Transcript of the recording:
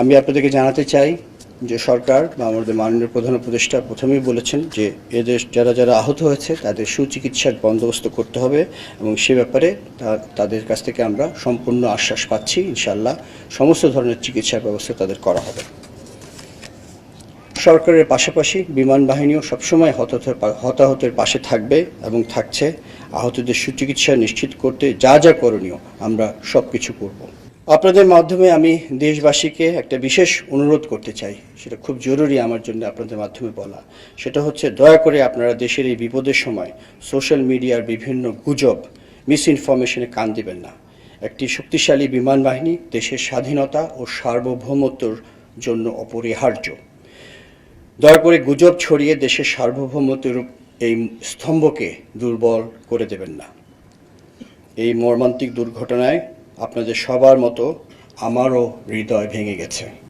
আমি আপনাদেরকে জানাতে চাই যে সরকার বা আমাদের মাননীয় প্রধান উপদেষ্টা প্রথমেই বলেছেন যে এদের যারা যারা আহত হয়েছে, তাদের সুচিকিৎসার বন্দোবস্ত করতে হবে এবং সে ব্যাপারে তাদের কাছ থেকে আমরা সম্পূর্ণ আশ্বাস পাচ্ছি। ইনশাল্লাহ সমস্ত ধরনের চিকিৎসার ব্যবস্থা তাদের করা হবে। সরকারের পাশাপাশি বিমান বাহিনীও সবসময় হতাহতের পাশে থাকবে এবং থাকছে। আহতদের সুচিকিৎসা নিশ্চিত করতে যা যা করণীয় আমরা সব কিছু করব। আপনাদের মাধ্যমে আমি দেশবাসীকে একটা বিশেষ অনুরোধ করতে চাই। সেটা খুব জরুরি আমার জন্য আপনাদের মাধ্যমে বলা। সেটা হচ্ছে দয়া করে আপনারা দেশের এই বিপদের সময় সোশ্যাল মিডিয়ার বিভিন্ন গুজব মিস ইনফরমেশনে কান দিবেন না। একটি শক্তিশালী বিমান বাহিনী দেশের স্বাধীনতা ও সার্বভৌমত্বর জন্য অপরিহার্য। দয়া করে গুজব ছড়িয়ে দেশের সার্বভৌমত্বের এই স্তম্ভকে দুর্বল করে দেবেন না। এই মর্মান্তিক দুর্ঘটনায় আপনাদের সবার মতো আমারও হৃদয় ভেঙে গেছে।